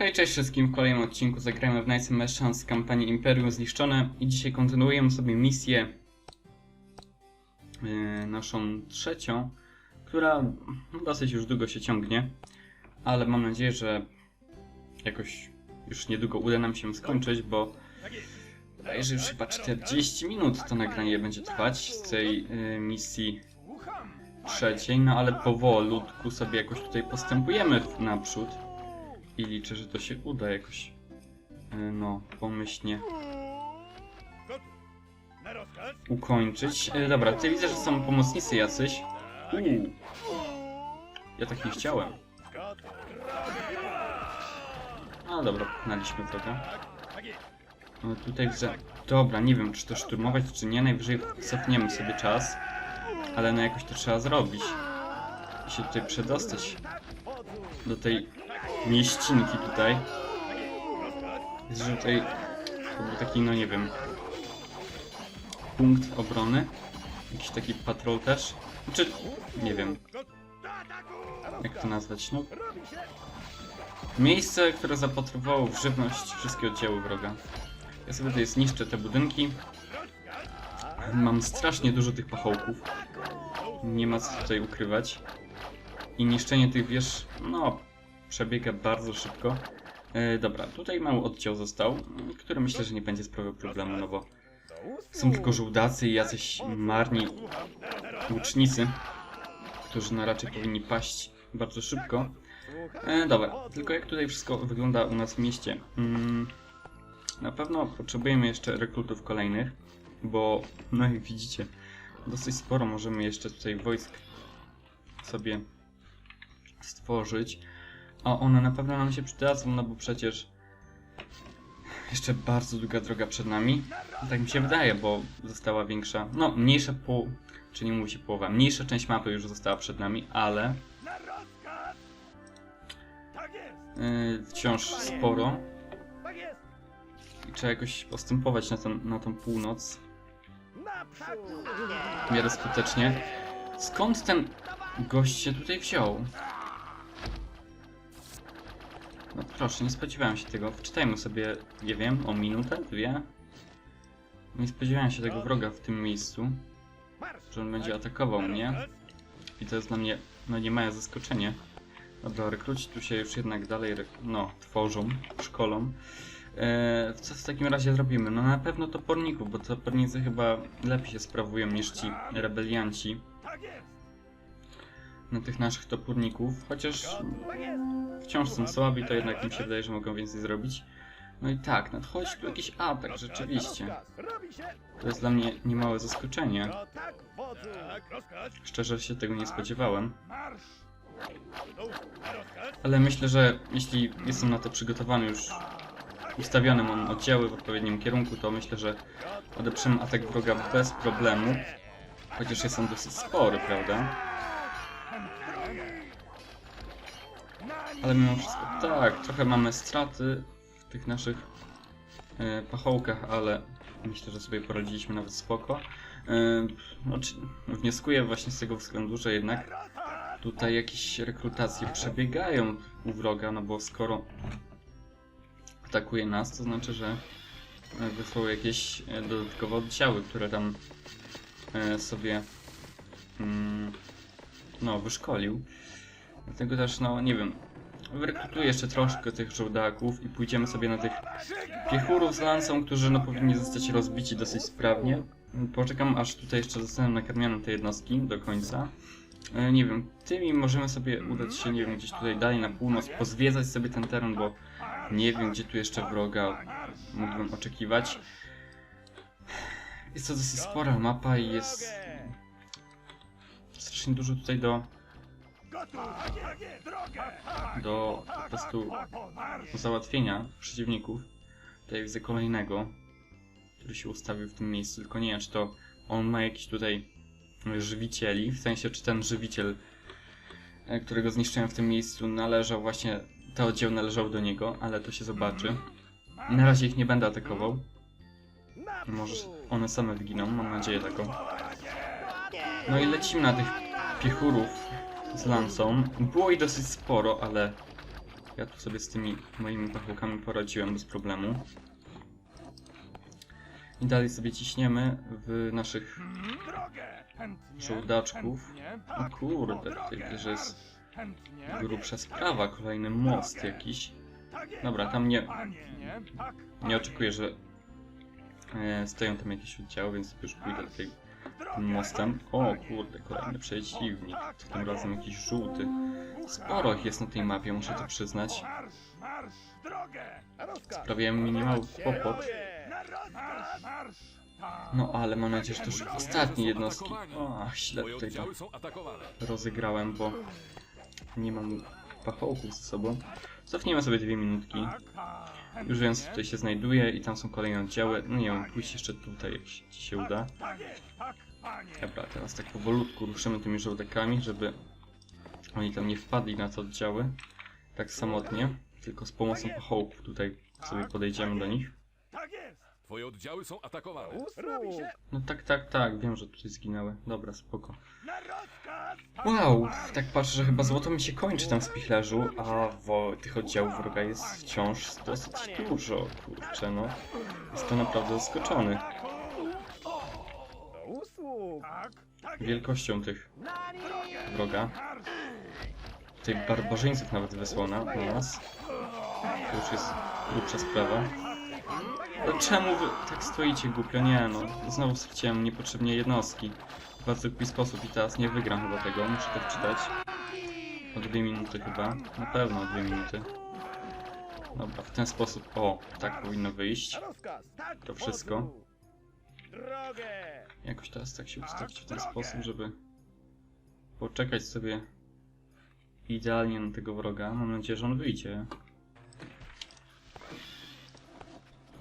Hej, cześć wszystkim, w kolejnym odcinku zagramy w Knights and Merchants z kampanii Imperium Zniszczone. I dzisiaj kontynuujemy sobie misję yy, naszą trzecią, która dosyć już długo się ciągnie, ale mam nadzieję, że jakoś już niedługo uda nam się skończyć, bo wydaje, że już chyba 40 minut to nagranie będzie trwać z tej yy, misji trzeciej, no ale powolutku sobie jakoś tutaj postępujemy naprzód i liczę, że to się uda jakoś, e, no, pomyślnie ukończyć. E, Dobra, ty widzę, że są pomocnicy jacyś. Uuu. Ja tak nie chciałem. No dobra, pokonaliśmy trochę. No tutaj widzę... Dobra, nie wiem, czy to szturmować, czy nie. Najwyżej cofniemy sobie czas. Ale no jakoś to trzeba zrobić. I się tutaj przedostać do tej mieścinki tutaj. Jest, że tutaj to był taki, no nie wiem, punkt obrony. Jakiś taki patrol też. Czy, nie wiem, jak to nazwać, no. Miejsce, które zapatrowało w żywność wszystkie oddziały wroga. Ja sobie tutaj zniszczę te budynki. Mam strasznie dużo tych pachołków. Nie ma co tutaj ukrywać. I niszczenie tych wież, no, przebiega bardzo szybko. E, dobra, tutaj mały oddział został, który myślę, że nie będzie sprawiał problemu, no bo są tylko żołdacy i jacyś marni łucznicy, którzy no raczej powinni paść bardzo szybko. E, dobra, tylko jak tutaj wszystko wygląda u nas w mieście? Mm, na pewno potrzebujemy jeszcze rekrutów kolejnych, bo no jak widzicie, dosyć sporo możemy jeszcze tutaj wojsk sobie stworzyć. A one na pewno nam się przydadzą, no bo przecież jeszcze bardzo długa droga przed nami. Tak mi się wydaje, bo została większa, no mniejsza pół, czy nie mówi się połowa, mniejsza część mapy już została przed nami, ale yy, wciąż sporo. I trzeba jakoś postępować na, ten, na tą północ w miarę skutecznie. Skąd ten gość się tutaj wziął? Proszę, nie spodziewałem się tego. Wczytajmy sobie, nie wiem, o minutę, dwie. Nie spodziewałem się tego wroga w tym miejscu, że on będzie atakował mnie. I to jest dla mnie, no nie małe zaskoczenie. Dobra, rekruci tu się już jednak dalej, no, tworzą, szkolą. Eee, co w takim razie zrobimy? No na pewno toporników, bo topornicy chyba lepiej się sprawują niż ci rebelianci. Na tych naszych toporników, chociaż wciąż są słabi, to jednak mi się wydaje, że mogą więcej zrobić. No i tak, nadchodzi tu jakiś atak, rzeczywiście. To jest dla mnie niemałe zaskoczenie. Szczerze się tego nie spodziewałem. Ale myślę, że jeśli jestem na to przygotowany już ustawione mam oddziały w odpowiednim kierunku, to myślę, że odeprzemy atak wroga bez problemu. Chociaż jest on dosyć spory, prawda? Ale mimo wszystko, tak, trochę mamy straty w tych naszych e, pachołkach, ale myślę, że sobie poradziliśmy nawet spoko. E, no, wnioskuję właśnie z tego względu, że jednak tutaj jakieś rekrutacje przebiegają u wroga, no bo skoro atakuje nas, to znaczy, że e, wysłał jakieś e, dodatkowe oddziały, które tam e, sobie mm, no, wyszkolił. Dlatego też, no nie wiem, wyrekrutuję jeszcze troszkę tych żołdaków i pójdziemy sobie na tych piechurów z lancą, którzy no powinni zostać rozbici dosyć sprawnie. Poczekam aż tutaj jeszcze zostanę nakarmione te jednostki do końca. E, Nie wiem, tymi możemy sobie udać się, nie wiem, gdzieś tutaj dalej na północ, pozwiedzać sobie ten teren, bo nie wiem, gdzie tu jeszcze wroga mógłbym oczekiwać. Jest to dosyć spora mapa i jest strasznie dużo tutaj do do po prostu załatwienia przeciwników. Tutaj widzę kolejnego, który się ustawił w tym miejscu, tylko nie wiem, czy to on ma jakiś tutaj żywicieli, w sensie, czy ten żywiciel, e, którego zniszczyłem w tym miejscu, należał właśnie, te oddział należał do niego, ale to się zobaczy. Na razie ich nie będę atakował. Może one same wyginą, mam nadzieję taką. No i lecimy na tych piechurów z lancą. Było ich dosyć sporo, ale Ja tu sobie z tymi moimi pachołkami poradziłem bez problemu. I dalej sobie ciśniemy w naszych żołdaczków. O kurde, tutaj że jest grubsza sprawa, kolejny most jakiś. Dobra, tam nie, nie oczekuję, że e, stoją tam jakieś oddziały, więc już pójdę tutaj tym mostem. O kurde, kolejny przeciwnik. Tym razem jakiś żółty. Sporo ich jest na tej mapie, muszę to przyznać. Sprawiają mi kłopot. No ale mam nadzieję, że to już ostatnie jednostki. O, źle tutaj to rozegrałem, bo nie mam pachołków ze sobą. Cofniemy sobie dwie minutki. Już wiem, tutaj się znajduje i tam są kolejne oddziały. No nie wiem, pójść jeszcze tutaj, jak ci się uda. Dobra, teraz tak powolutku ruszymy tymi żołdakami, żeby oni tam nie wpadli na te oddziały. Tak samotnie, tylko z pomocą pachołków tutaj sobie podejdziemy do nich. Twoje oddziały są atakowane. No tak, tak, tak, wiem, że tutaj zginęły. Dobra, spoko. Wow, tak patrzę, że chyba złoto mi się kończy tam w spichlerzu, a wo, tych oddziałów wroga jest wciąż dosyć dużo, kurczę no. Jestem naprawdę zaskoczony wielkością tych wroga. Tutaj barbarzyńców nawet wysłał na, na nas. To już jest grubsza sprawa. No czemu wy tak stoicie głupio? Nie no, znowu straciłem niepotrzebnie jednostki. W bardzo głupi sposób i teraz nie wygram chyba tego, muszę to wczytać. O dwie minuty chyba, na pewno o dwie minuty. Dobra, w ten sposób, o, tak powinno wyjść. To wszystko. Jakoś teraz tak się ustawić w ten sposób, żeby poczekać sobie idealnie na tego wroga. Mam nadzieję, że on wyjdzie.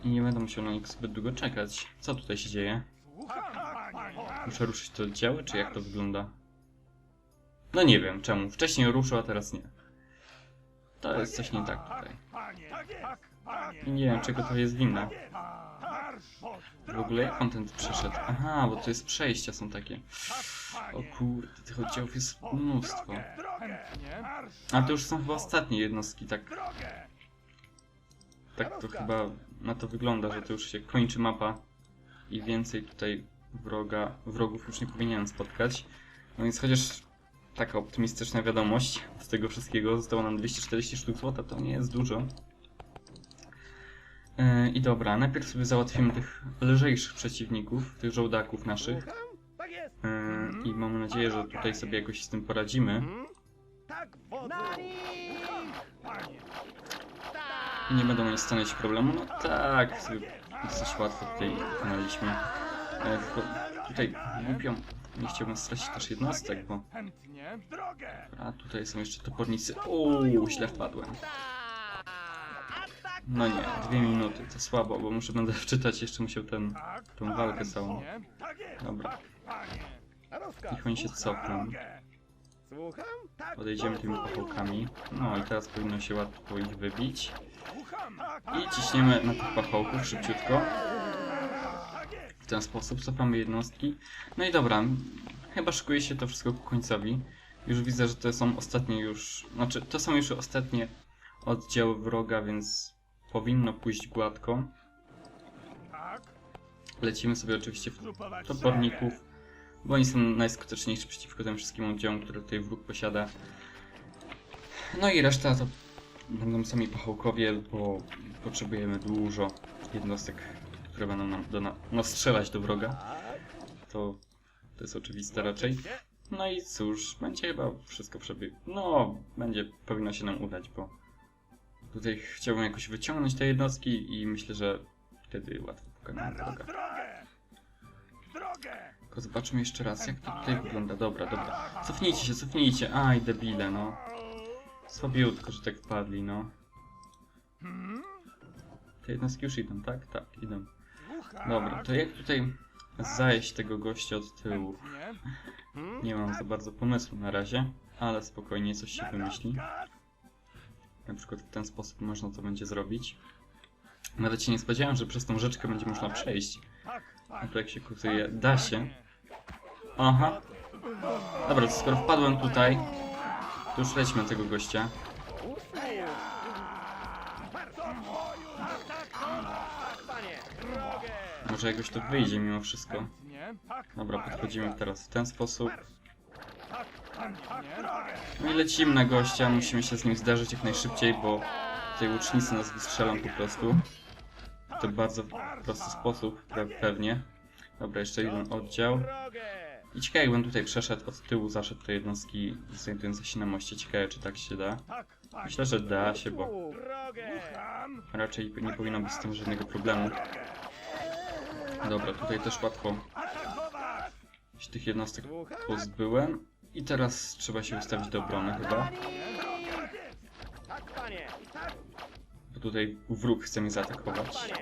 I nie będę musiał na nich zbyt długo czekać. Co tutaj się dzieje? Muszę ruszyć te oddziały, czy jak to wygląda? No nie wiem, czemu. Wcześniej ruszył, a teraz nie. To jest coś nie tak tutaj. I nie wiem, czego to jest winne. W ogóle jak on ten przeszedł? Aha, bo to jest przejścia są takie. O kurde, tych oddziałów jest mnóstwo. A to już są chyba ostatnie jednostki, tak. Tak to chyba na to wygląda, że to już się kończy mapa i więcej tutaj wroga, wrogów już nie powinienem spotkać. No więc chociaż taka optymistyczna wiadomość z tego wszystkiego, zostało nam 240 sztuk złota, to nie jest dużo. Yy, I dobra, najpierw sobie załatwimy tych lżejszych przeciwników, tych żołdaków naszych. Yy, I mam nadzieję, że tutaj sobie jakoś z tym poradzimy. Nie będą mieli stanowić problemu. No tak, sobie dosyć łatwo tutaj wykonaliśmy. E, tylko tutaj głupio nie chciałbym stracić też jednostek, bo... A tutaj są jeszcze topornicy. Uuu, źle wpadłem. No nie, dwie minuty, to słabo, bo muszę będę wczytać, jeszcze musiał ten, tą walkę całą. Dobra, niech oni się cofną. Podejdziemy tymi pachołkami. No i teraz powinno się łatwo ich wybić. I ciśniemy na tych pachołków szybciutko. W ten sposób cofamy jednostki. No i dobra, chyba szykuje się to wszystko ku końcowi. Już widzę, że to są ostatnie już... Znaczy, to są już ostatnie oddziały wroga, więc powinno pójść gładko. Lecimy sobie oczywiście w toporników, bo oni są najskuteczniejsi przeciwko tym wszystkim oddziałom, które tutaj wróg posiada. No i reszta to będą sami pachołkowie, bo potrzebujemy dużo jednostek, które będą nam do na no, strzelać do wroga. To, to jest oczywiste raczej. No i cóż, będzie chyba wszystko przebieg. No, będzie, powinno się nam udać, bo tutaj chciałbym jakoś wyciągnąć te jednostki i myślę, że wtedy łatwo pokonamy wroga. Tylko zobaczmy jeszcze raz, jak to tutaj wygląda. Dobra, dobra. Cofnijcie się, cofnijcie. Aj, debile, no. Słabiutko, że tak wpadli, no. Te jednostki już idą, tak? Tak, idą. Dobra, to jak tutaj zajść tego gościa od tyłu? Nie mam za bardzo pomysłu na razie, ale spokojnie coś się wymyśli. Na przykład w ten sposób można to będzie zrobić. Nawet się nie spodziewałem, że przez tą rzeczkę będzie można przejść. A to jak się kutuje, da się. Aha. Dobra, to skoro wpadłem tutaj, to już lećmy tego gościa. Może jakoś to wyjdzie mimo wszystko. Dobra, podchodzimy teraz w ten sposób. No i lecimy na gościa, musimy się z nim zderzyć jak najszybciej, bo tej łucznicy nas wystrzelą po prostu. To bardzo prosty sposób, pe- pewnie. Dobra, jeszcze jeden oddział. I ciekawe jakbym tutaj przeszedł od tyłu, zaszedł do jednostki znajdującej się na moście. Ciekawe czy tak się da. Myślę, że da się, bo raczej nie powinno być z tym żadnego problemu. Dobra, tutaj też łatwo się tych jednostek pozbyłem. I teraz trzeba się ustawić do obrony chyba. Bo tutaj wróg chce mnie zaatakować.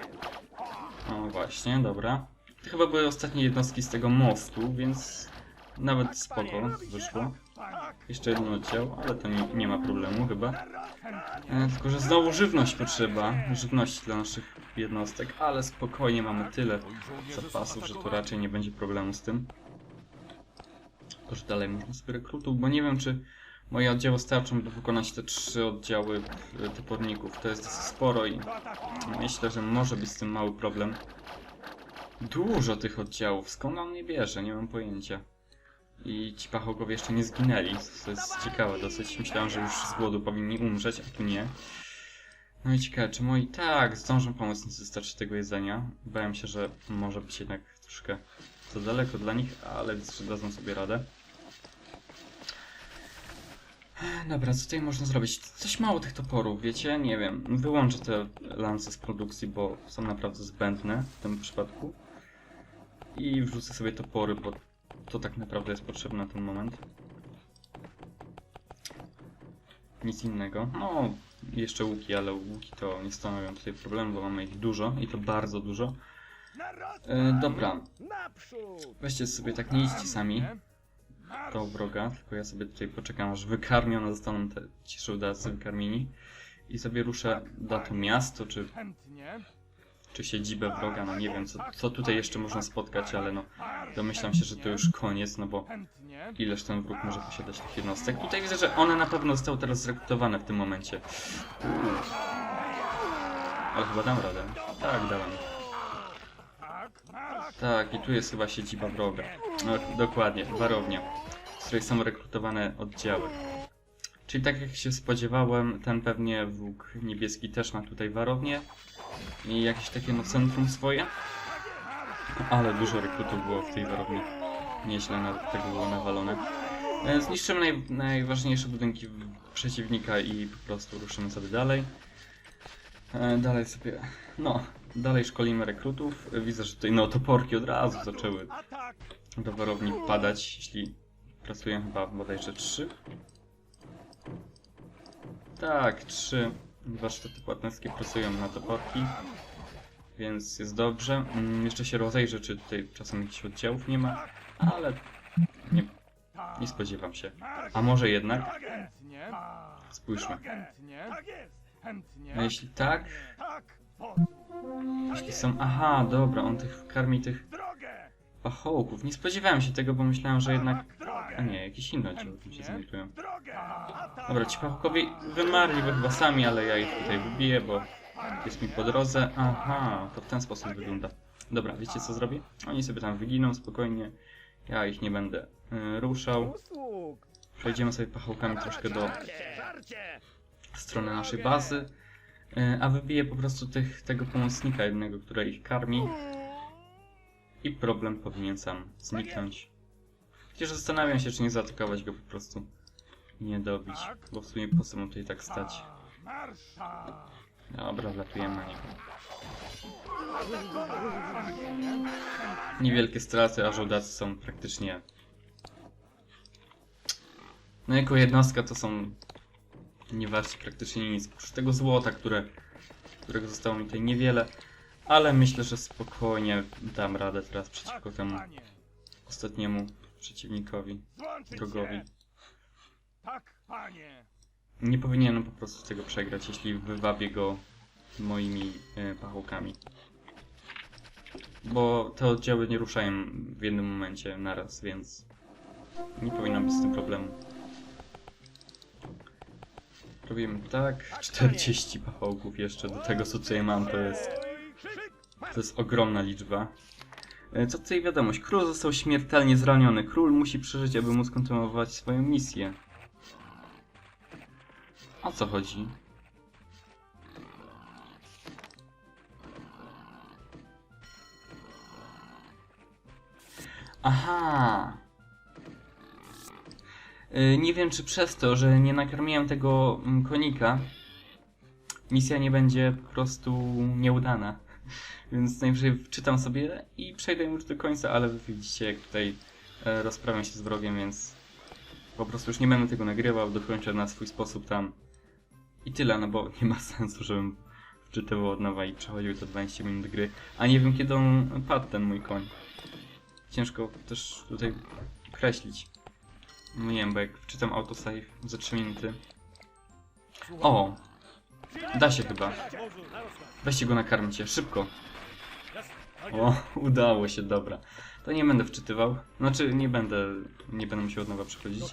No właśnie, dobra. To chyba były ostatnie jednostki z tego mostu, więc nawet spoko wyszło. Jeszcze jeden oddział, ale to nie, nie ma problemu chyba. E, tylko, że znowu żywność potrzeba, żywności dla naszych jednostek, ale spokojnie mamy tyle zapasów, że to atakowani. raczej nie będzie problemu z tym. To, że dalej można sobie rekrutów, bo nie wiem, czy moje oddziały starczą, by wykonać te trzy oddziały e, toporników. To jest dosyć sporo i myślę, że może być z tym mały problem. Dużo tych oddziałów, skąd on nie bierze, nie mam pojęcia. I ci pachołkowie jeszcze nie zginęli, co jest ciekawe dosyć. Myślałem, że już z głodu powinni umrzeć, a tu nie. No i ciekawe, czy moi... Tak, zdążą pomóc, nie wystarczy tego jedzenia. Bałem się, że może być jednak troszkę za daleko dla nich, ale widzę, że sobie radę. Dobra, co tutaj można zrobić? Coś mało tych toporów, wiecie? Nie wiem. Wyłączę te lance z produkcji, bo są naprawdę zbędne w tym przypadku. I wrzucę sobie topory, bo to tak naprawdę jest potrzebne na ten moment. Nic innego. No, jeszcze łuki, ale łuki to nie stanowią tutaj problemu, bo mamy ich dużo i to bardzo dużo. E, dobra, weźcie sobie tak, nie idźcie sami do wroga, tylko ja sobie tutaj poczekam, aż wykarmione zostaną te ci żołdacy wykarmieni. I sobie ruszę na to miasto, czy. Czy siedzibę wroga, no nie wiem, co, co tutaj jeszcze można spotkać, ale no domyślam się, że to już koniec, no bo ileż ten wróg może posiadać tych jednostek. Tutaj widzę, że one na pewno zostały teraz zrekrutowane w tym momencie. Ale chyba dam radę. Tak, dałem. Tak, i tu jest chyba siedziba wroga. No, dokładnie, warownia, z której są rekrutowane oddziały. Czyli tak jak się spodziewałem, ten pewnie wróg niebieski też ma tutaj warownię i jakieś takie no centrum swoje. Ale dużo rekrutów było w tej warowni. Nieźle nawet tego było nawalone. E, Zniszczymy naj, najważniejsze budynki przeciwnika i po prostu ruszymy sobie dalej. E, Dalej sobie, no, dalej szkolimy rekrutów. E, Widzę, że tutaj no toporki od razu zaczęły do warowni wpadać, jeśli pracują chyba bodajże trzy. Tak, trzy warsztaty płatnerskie pracują na toporki, więc jest dobrze. Mm, Jeszcze się rozejrzę, czy tutaj czasem jakichś oddziałów nie ma, ale nie, nie spodziewam się. A może jednak? Spójrzmy. A jeśli tak, jeśli są... Aha, dobra, on tych karmi tych pachołków. Nie spodziewałem się tego, bo myślałem, że jednak... A nie, jakieś inne oddziały się znajdują. Dobra, ci pachołkowie wymarli by chyba sami, ale ja ich tutaj wybiję, bo jest mi po drodze. Aha, to w ten sposób wygląda. Dobra, wiecie co zrobię? Oni sobie tam wyginą spokojnie. Ja ich nie będę y, ruszał. Przejdziemy sobie pachołkami troszkę do strony naszej bazy. y, A wybiję po prostu tych, tego pomocnika jednego, który ich karmi. I problem powinien sam zniknąć. Chociaż zastanawiam się, czy nie zaatakować go po prostu. Nie dobić. Bo w sumie po co mu tutaj tak stać? Dobra, wlatujemy na niego. Niewielkie straty, a żołdacy są praktycznie... No jako jednostka to są... Nie warci praktycznie nic. Oprócz tego złota, które... którego zostało mi tutaj niewiele. Ale myślę, że spokojnie dam radę teraz przeciwko temu ostatniemu przeciwnikowi, wrogowi. Tak, panie. Nie powinienem po prostu tego przegrać, jeśli wywabię go moimi e, pachołkami. Bo te oddziały nie ruszają w jednym momencie naraz, więc nie powinno być z tym problemu. Robimy tak. 40 pachołków jeszcze do tego, co tutaj mam, to jest... To jest ogromna liczba. E, Co tutaj wiadomość? Król został śmiertelnie zraniony. Król musi przeżyć, aby móc kontynuować swoją misję. O co chodzi? Aha! Y, Nie wiem, czy przez to, że nie nakarmiłem tego mm, konika, misja nie będzie po prostu nieudana. Więc najwyżej wczytam sobie i przejdę już do końca, ale wy widzicie, jak tutaj e, rozprawiam się z wrogiem, więc po prostu już nie będę tego nagrywał, dokończę na swój sposób tam. I tyle, no bo nie ma sensu, żebym wczytywał od nowa i przechodził te 20 minut gry. A nie wiem, kiedy on padł, ten mój koń. Ciężko też tutaj określić. No nie wiem, bo jak wczytam autosave za 3 minuty. O! Da się chyba. Weźcie go nakarmcie, szybko. O, udało się, dobra. To nie będę wczytywał. Znaczy, nie będę, nie będę musiał od nowa przechodzić.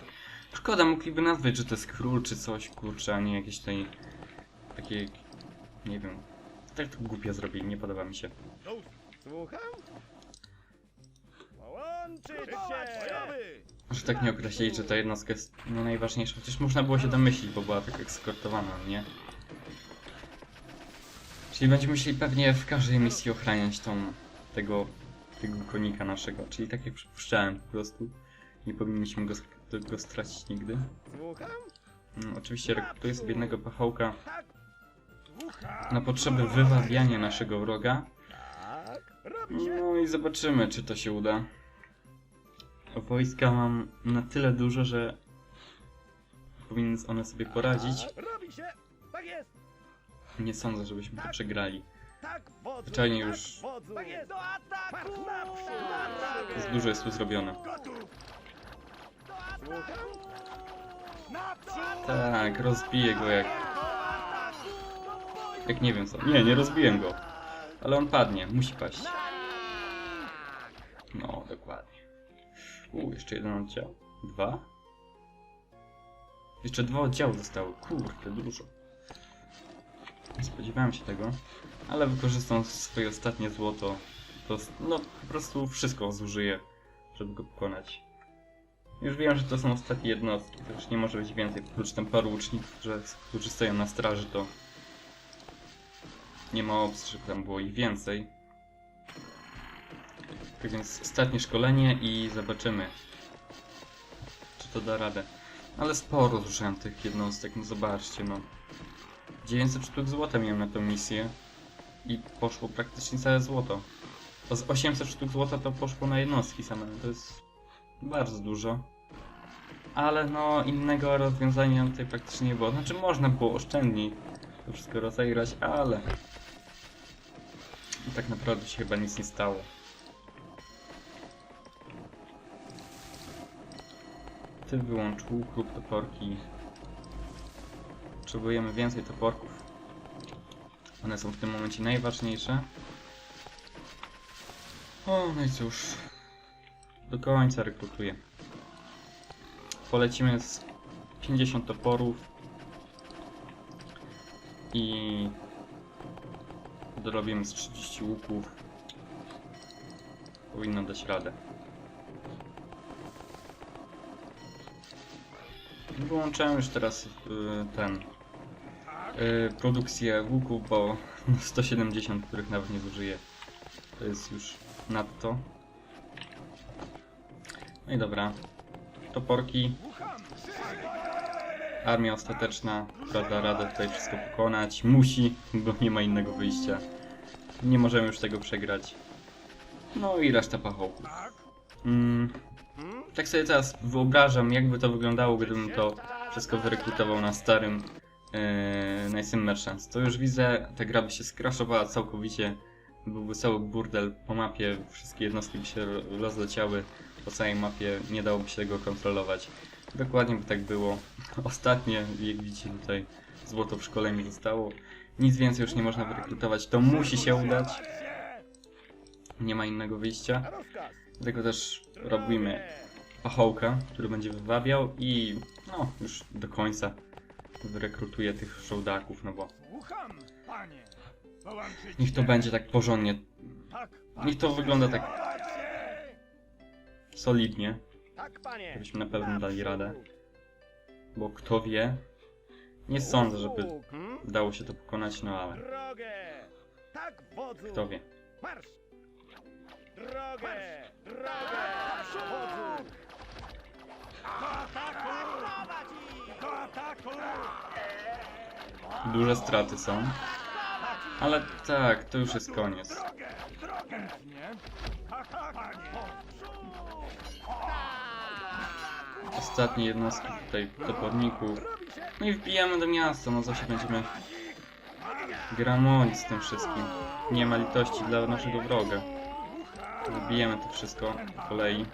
Szkoda, mogliby nazwać, że to jest król czy coś, kurczę, a nie jakieś tutaj takie, nie wiem. Tak to głupio zrobili, nie podoba mi się. Słucham? Że tak nie określić, że ta jednostka jest no, najważniejsza. Chociaż można było się domyślić, bo była tak eskortowana, nie? Czyli będziemy musieli pewnie w każdej misji ochraniać tą, tego, tego konika naszego. Czyli tak jak przypuszczałem po prostu. Nie powinniśmy go, go stracić nigdy. Mm, oczywiście rekrutuję sobie jednego pachołka na potrzeby wywabiania naszego wroga. No i zobaczymy, czy to się uda. Wojska mam na tyle dużo, że powinny one sobie poradzić. Robi się. Tak jest. Nie sądzę, żebyśmy to przegrali. Tak. Zwyczajnie tak, już-. Tak. Jest dużo jest tu zrobione. Tak, rozbiję go jak... Jak nie wiem co. Nie, nie rozbiłem go. Ale on padnie, musi paść. No, dokładnie. U, jeszcze jeden oddział. Dwa? Jeszcze dwa oddziały zostały. Kurde, dużo. Nie spodziewałem się tego. Ale wykorzystam swoje ostatnie złoto. To, no, po prostu wszystko zużyję, żeby go pokonać. Już wiem, że to są ostatnie jednostki, to już nie może być więcej. Oprócz tam paru łuczników, którzy, którzy stoją na straży, to nie ma opcji, żeby tam było ich więcej. Tak więc ostatnie szkolenie i zobaczymy, czy to da radę. Ale sporo zużyłem tych jednostek, no zobaczcie, no. 900 sztuk złota miałem na tę misję i poszło praktycznie całe złoto. To z 800 sztuk złota to poszło na jednostki same, to jest bardzo dużo. Ale no, innego rozwiązania tutaj praktycznie nie było. Znaczy, można było oszczędniej to wszystko rozegrać, ale... I tak naprawdę się chyba nic nie stało. Ty wyłącz łuk lub toporki. Potrzebujemy więcej toporków. One są w tym momencie najważniejsze. O, no i cóż. Do końca rekrutuję. Polecimy z 50 toporów. I dorobimy z 30 łuków. Powinno dać radę. Wyłączałem już teraz y, ten produkcję łuków, bo 170, których nawet nie zużyję. To jest już nadto. No i dobra. Toporki. Armia ostateczna, która da radę tutaj wszystko pokonać. Musi, bo nie ma innego wyjścia. Nie możemy już tego przegrać. No i reszta pachołków. Mm, tak sobie teraz wyobrażam, jakby to wyglądało, gdybym to wszystko wyrekrutował na starym yy, Nice Merchants. To już widzę, ta gra by się skraszowała całkowicie. Byłby cały burdel po mapie, wszystkie jednostki by się ro- rozleciały po całej mapie, nie dałoby się tego kontrolować. Dokładnie by tak było. Ostatnie, jak widzicie tutaj, złoto w szkole mi zostało. Nic więcej już nie można wyrekrutować, to musi się udać. Nie ma innego wyjścia. Dlatego też robimy pachołka, który będzie wywabiał i no, już do końca wyrekrutuję tych żołdaków, no bo niech to będzie tak porządnie, Tak, niech to wygląda tak solidnie, Tak, żebyśmy na pewno dali radę. Bo kto wie, nie sądzę, żeby Hmm? dało się to pokonać, no ale! Tak, kto wie. Drogę! Drogę! Ataku! Duże straty są, ale tak, to już jest koniec. Ostatnie jednostki tutaj toporników. No i wbijamy do miasta, no się będziemy gramolić z tym wszystkim. Nie ma litości dla naszego wroga. Wbijemy to wszystko po kolei.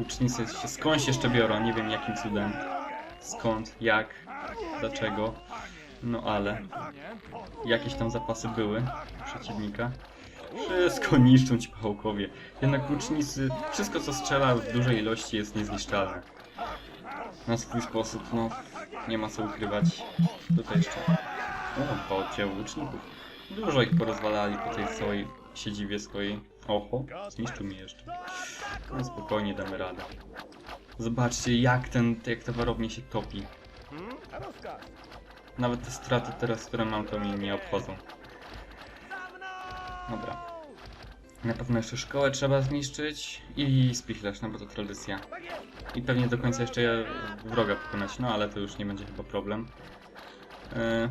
Łucznicy się skądś jeszcze biorą, nie wiem jakim cudem. Skąd, jak, dlaczego. No ale jakieś tam zapasy były przeciwnika. Wszystko niszczą ci pachołkowie. Jednak łucznicy, wszystko co strzela w dużej ilości jest niezniszczalne. Na swój sposób, no, nie ma co ukrywać. Tutaj jeszcze, o, dwa oddziały łuczników. Dużo ich porozwalali po tej całej siedzibie swojej. Oho, zniszczył mnie jeszcze. No spokojnie damy radę. Zobaczcie jak ten, jak ta warownia się topi. Nawet te straty teraz, które mam, to mnie nie obchodzą. Dobra. Na pewno jeszcze szkołę trzeba zniszczyć i spichlerz, no bo to tradycja. I pewnie do końca jeszcze je- wroga pokonać, no ale to już nie będzie chyba problem. E,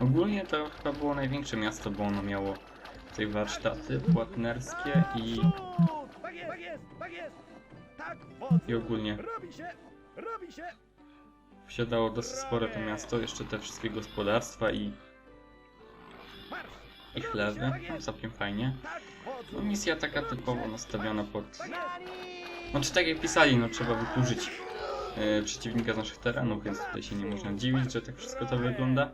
ogólnie to chyba było największe miasto, bo ono miało tutaj warsztaty płatnerskie i, Tak jest! Tak jest! Tak jest! Tak, wodzu! i ogólnie Robi się! Robi się! posiadało dosyć spore to miasto, jeszcze te wszystkie gospodarstwa i, i chlewy, no, całkiem fajnie. Tak, No, misja taka typowo nastawiona pod Tak! Znaczy tak jak pisali, no trzeba wykurzyć e, przeciwnika z naszych terenów, więc tutaj się nie można dziwić, że tak wszystko to wygląda.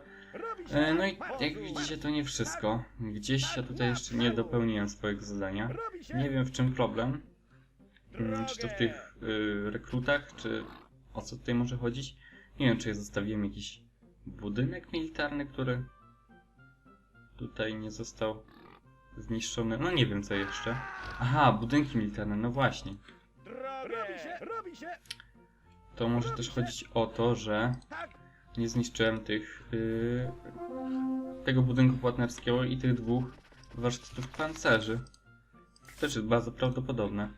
E, no i jak widzicie to nie wszystko. Gdzieś ja tutaj jeszcze nie dopełniłem swojego zadania. Nie wiem w czym problem. Mm, Czy to w tych y, rekrutach, czy o co tutaj może chodzić? Nie wiem czy ja zostawiłem jakiś budynek militarny, który tutaj nie został zniszczony. No nie wiem co jeszcze. Aha, budynki militarne, no właśnie. To może też chodzić o to, że Tak! Nie zniszczyłem tych yy, tego budynku płatnerskiego i tych dwóch warsztatów pancerzy. Też jest bardzo prawdopodobne.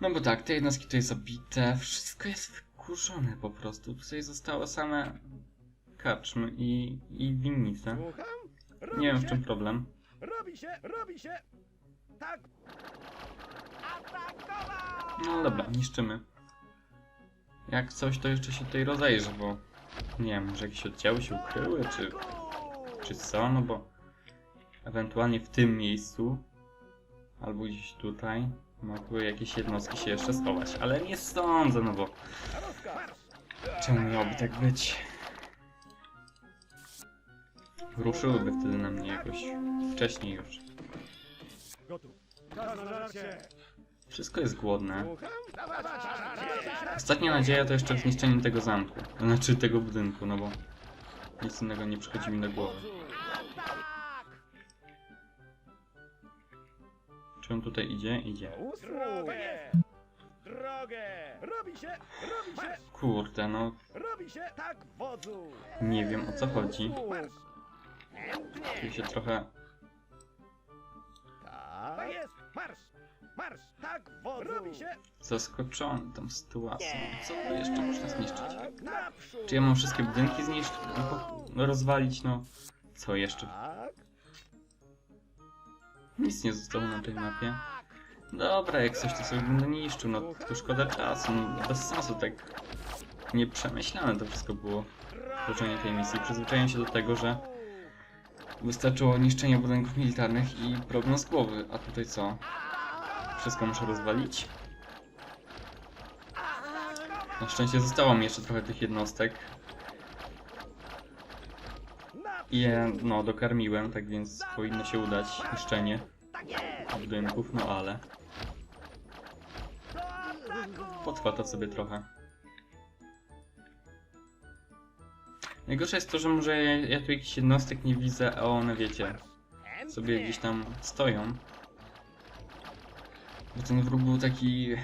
No bo tak, te jednostki tutaj zabite, wszystko jest wykurzone po prostu. Tutaj zostały same karczmy i, i winnice. Nie wiem w czym problem. Robi się! Robi się! Tak! No dobra, niszczymy. Jak coś to jeszcze się tutaj rozejrzy, bo nie wiem, może jakieś oddziały się ukryły, czy czy co, no bo ewentualnie w tym miejscu albo gdzieś tutaj mogły jakieś jednostki się jeszcze schować, ale nie sądzę, no bo czemu miałoby tak być? Ruszyłyby wtedy na mnie jakoś wcześniej już. Gotów. Wszystko jest głodne. Ostatnia nadzieja to jeszcze zniszczenie tego zamku, znaczy tego budynku, no bo nic innego nie przychodzi mi do głowy. Czy on tutaj idzie? Idzie. Kurde, no nie wiem o co chodzi. Tu się trochę Marsz! Tak, wodzu! Robi się! zaskoczony tą sytuacją. Co tu jeszcze można zniszczyć? Tak, naprzód! Czy ja mam wszystkie budynki zniszczyć? No, po- no, rozwalić, no. Co jeszcze? Tak? Nic nie zostało na tej mapie. Dobra, jak coś to sobie będę niszczył, no tylko szkoda czasu, no, bez sensu, tak nieprzemyślane to wszystko było. Tworzenie tej misji. Przyzwyczaiłem się do tego, że wystarczyło niszczenie budynków militarnych i problem z głowy. A tutaj co? Wszystko muszę rozwalić. Na szczęście zostało mi jeszcze trochę tych jednostek. I je, no, dokarmiłem, tak więc powinno się udać niszczenie budynków, no ale... Potrwa to sobie trochę. Najgorsze jest to, że może ja, ja tu jakichś jednostek nie widzę, a one wiecie, sobie gdzieś tam stoją. Bo ten wróg był taki,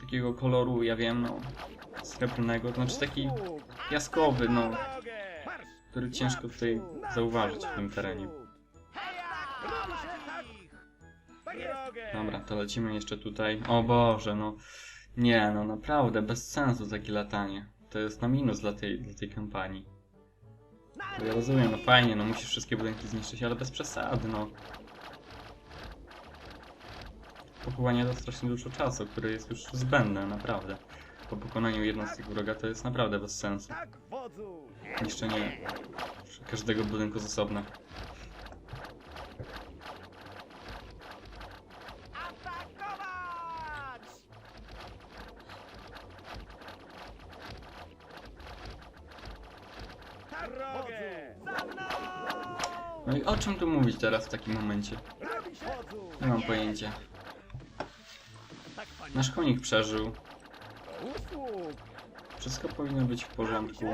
takiego koloru, ja wiem, no, srebrnego, to znaczy taki piaskowy, no, który ciężko tutaj zauważyć w tym terenie. Dobra, to lecimy jeszcze tutaj. O Boże, no. Nie, no naprawdę, bez sensu takie latanie. To jest na minus dla tej, dla tej kampanii. Ja rozumiem, no fajnie, no musisz wszystkie budynki zniszczyć, ale bez przesady, no. Pochowanie to strasznie dużo czasu, który jest już zbędny, naprawdę. Po pokonaniu jednostek wroga to jest naprawdę bez sensu. Niszczenie każdego budynku z osobna. No i o czym tu mówić teraz w takim momencie? Nie mam pojęcia. Nasz konik przeżył. Wszystko powinno być w porządku.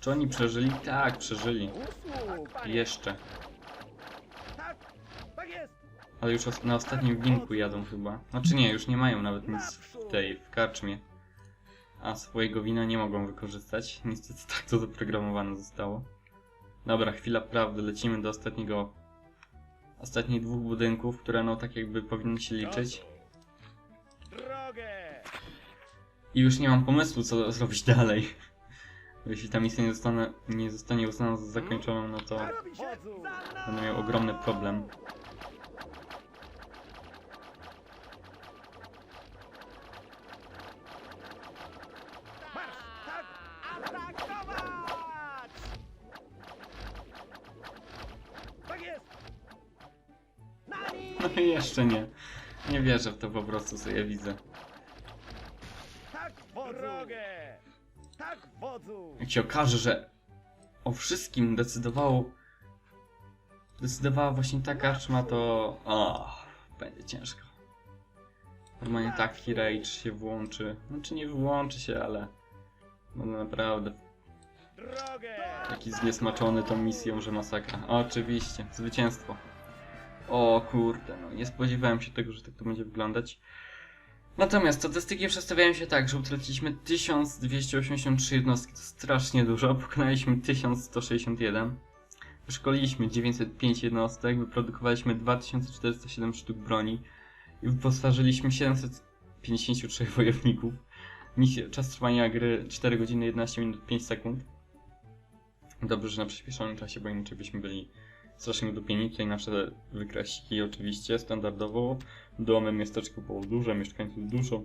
Czy oni przeżyli? Tak, przeżyli. Jeszcze. Ale już na ostatnim winku jadą chyba. Znaczy nie, już nie mają nawet nic w tej, w karczmie. A swojego wina nie mogą wykorzystać. Niestety tak to zaprogramowane zostało. Dobra, chwila prawdy, lecimy do ostatniego... Ostatnich dwóch budynków, które no tak jakby powinny się liczyć. I już nie mam pomysłu, co zrobić dalej. Bo Jeśli ta misja nie zostanie, nie zostanie uznana za zakończoną, no to będę miał ogromny problem. Jeszcze nie. Nie wierzę w to po prostu, co ja widzę. Tak, wodzu! Tak, wodzu! Jak się okaże, że o wszystkim decydowało... Decydowała właśnie ta karczma, to... O, będzie ciężko. Normalnie taki rage się włączy. Znaczy nie wyłączy się, ale... No naprawdę taki zniesmaczony tą misją, że masakra. Oczywiście, zwycięstwo. O kurde, no nie spodziewałem się tego, że tak to będzie wyglądać. Natomiast statystyki przedstawiają się tak, że utraciliśmy 1283 jednostki, to strasznie dużo, pokonaliśmy 1161. Wyszkoliliśmy 905 jednostek, wyprodukowaliśmy 2407 sztuk broni i wyposażyliśmy 753 wojowników. Czas trwania gry 4 godziny 11 minut 5 sekund. Dobrze, że na przyspieszonym czasie, bo inaczej byśmy byli strasznie udupieni. Tutaj nasze wykresiki oczywiście, standardowo. Domy, miasteczko było duże, mieszkańców dużo.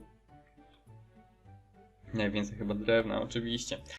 Najwięcej chyba drewna, oczywiście.